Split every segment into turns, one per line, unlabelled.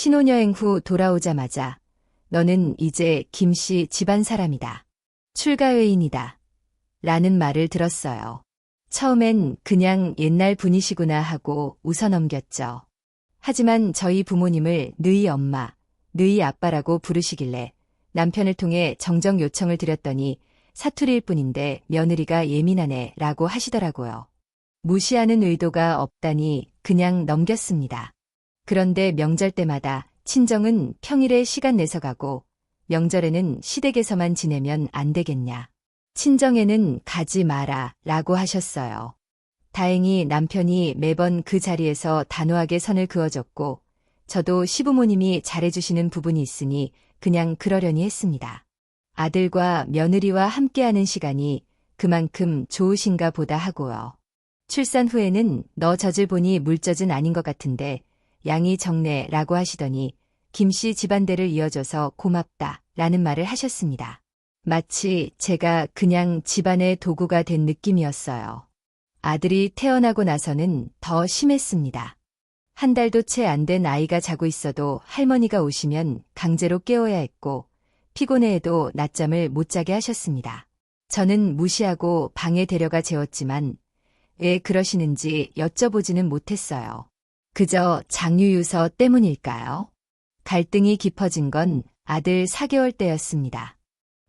신혼여행 후 돌아오자마자 너는 이제 김 씨 집안 사람이다. 출가회인이다. 라는 말을 들었어요. 처음엔 그냥 옛날 분이시구나 하고 웃어 넘겼죠. 하지만 저희 부모님을 느이 엄마, 느이 아빠라고 부르시길래 남편을 통해 정정 요청을 드렸더니 사투리일 뿐인데 며느리가 예민하네 라고 하시더라고요. 무시하는 의도가 없다니 그냥 넘겼습니다. 그런데 명절 때마다 친정은 평일에 시간 내서 가고 명절에는 시댁에서만 지내면 안 되겠냐. 친정에는 가지 마라 라고 하셨어요. 다행히 남편이 매번 그 자리에서 단호하게 선을 그어줬고 저도 시부모님이 잘해주시는 부분이 있으니 그냥 그러려니 했습니다. 아들과 며느리와 함께하는 시간이 그만큼 좋으신가 보다 하고요. 출산 후에는 너 젖을 보니 물젖은 아닌 것 같은데 양이 적네라고 하시더니 김씨 집안대를 이어줘서 고맙다 라는 말을 하셨습니다. 마치 제가 그냥 집안의 도구가 된 느낌이었어요. 아들이 태어나고 나서는 더 심했습니다. 한 달도 채 안 된 아이가 자고 있어도 할머니가 오시면 강제로 깨워야 했고 피곤해해도 낮잠을 못 자게 하셨습니다. 저는 무시하고 방에 데려가 재웠지만 왜 그러시는지 여쭤보지는 못했어요. 그저 장유유서 때문일까요? 갈등이 깊어진 건 아들 4개월 때였습니다.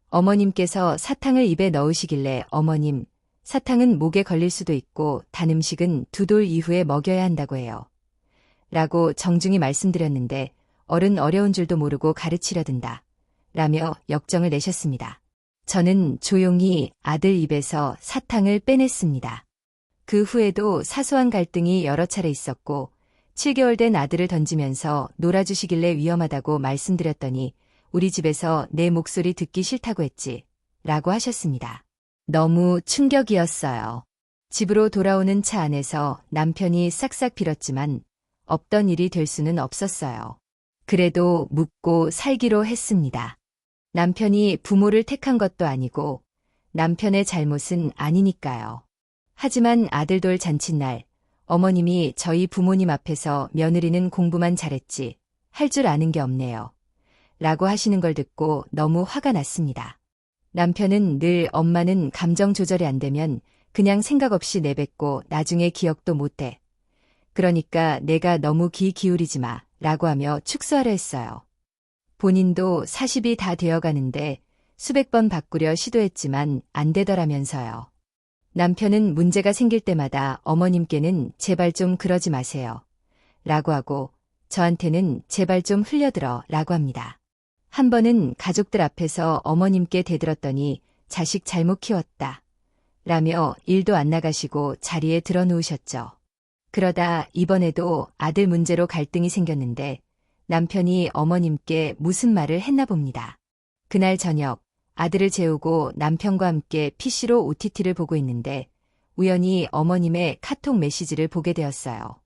어머님께서 사탕을 입에 넣으시길래 어머님, 사탕은 목에 걸릴 수도 있고 단 음식은 두 돌 이후에 먹여야 한다고 해요. 라고 정중히 말씀드렸는데 어른 어려운 줄도 모르고 가르치려 든다. 라며 역정을 내셨습니다. 저는 조용히 아들 입에서 사탕을 빼냈습니다. 그 후에도 사소한 갈등이 여러 차례 있었고 7개월 된 아들을 던지면서 놀아주시길래 위험하다고 말씀드렸더니 우리 집에서 내 목소리 듣기 싫다고 했지. 라고 하셨습니다. 너무 충격이었어요. 집으로 돌아오는 차 안에서 남편이 싹싹 빌었지만 없던 일이 될 수는 없었어요. 그래도 묻고 살기로 했습니다. 남편이 부모를 택한 것도 아니고 남편의 잘못은 아니니까요. 하지만 아들 돌 잔칫날 어머님이 저희 부모님 앞에서 며느리는 공부만 잘했지 할 줄 아는 게 없네요. 라고 하시는 걸 듣고 너무 화가 났습니다. 남편은 늘 엄마는 감정 조절이 안 되면 그냥 생각 없이 내뱉고 나중에 기억도 못해. 그러니까 내가 너무 귀 기울이지 마 라고 하며 축소하려 했어요. 본인도 40이 다 되어 가는데 수백 번 바꾸려 시도했지만 안 되더라면서요. 남편은 문제가 생길 때마다 어머님께는 제발 좀 그러지 마세요. 라고 하고 저한테는 제발 좀 흘려들어 라고 합니다. 한 번은 가족들 앞에서 어머님께 대들었더니 자식 잘못 키웠다. 라며 일도 안 나가시고 자리에 들어 누우셨죠. 그러다 이번에도 아들 문제로 갈등이 생겼는데 남편이 어머님께 무슨 말을 했나 봅니다. 그날 저녁 아들을 재우고 남편과 함께 PC로 OTT를 보고 있는데 우연히 어머님의 카톡 메시지를 보게 되었어요.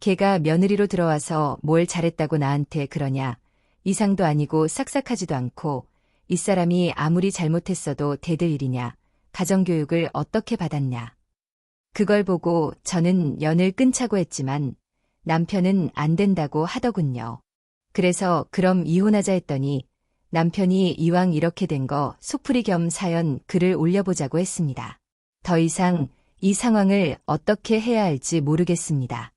걔가 며느리로 들어와서 뭘 잘했다고 나한테 그러냐. 이상도 아니고 싹싹하지도 않고 이 사람이 아무리 잘못했어도 대들 일이냐. 가정교육을 어떻게 받았냐. 그걸 보고 저는 연을 끊자고 했지만 남편은 안 된다고 하더군요. 그래서 그럼 이혼하자 했더니 남편이 이왕 이렇게 된 거 속풀이 겸 사연 글을 올려보자고 했습니다. 더 이상 이 상황을 어떻게 해야 할지 모르겠습니다.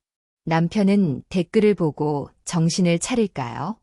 남편은 댓글을 보고 정신을 차릴까요?